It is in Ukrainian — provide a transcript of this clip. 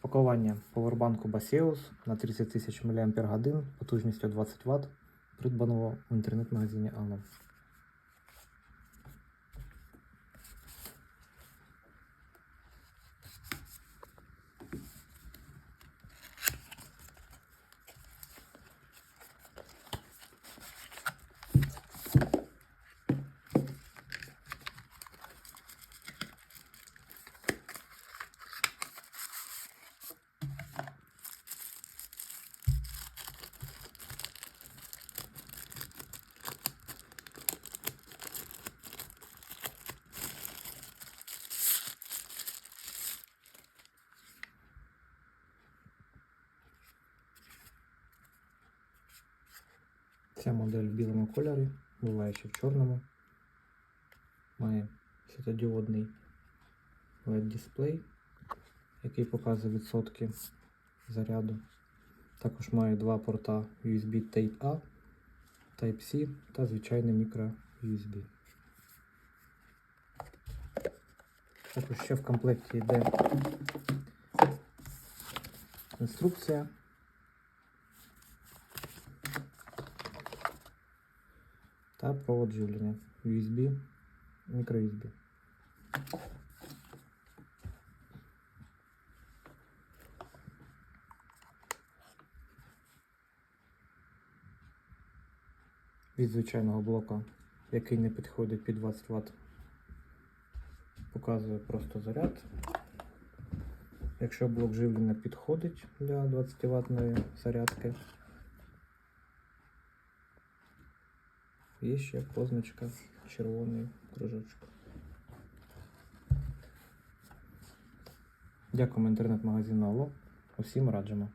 Спакування повербанку Baseus на 30 тисяч мАч потужністю 20 Вт, придбаного в інтернет-магазині Allo. Ця модель в білому кольорі, буває ще в чорному. Має світодіодний LED дисплей, який показує відсотки заряду. Також має два порта USB Type-A, Type-C та звичайний мікро USB. Також ще в комплекті йде інструкція. Та провод живлення USB, мікро-USB. Від звичайного блока, який не підходить під 20 Вт, показує просто заряд. Якщо блок живлення підходить для 20 ватної зарядки, Є ще позначка червоний кружочок. Дякуємо інтернет-магазину Алло. Усім раджимо.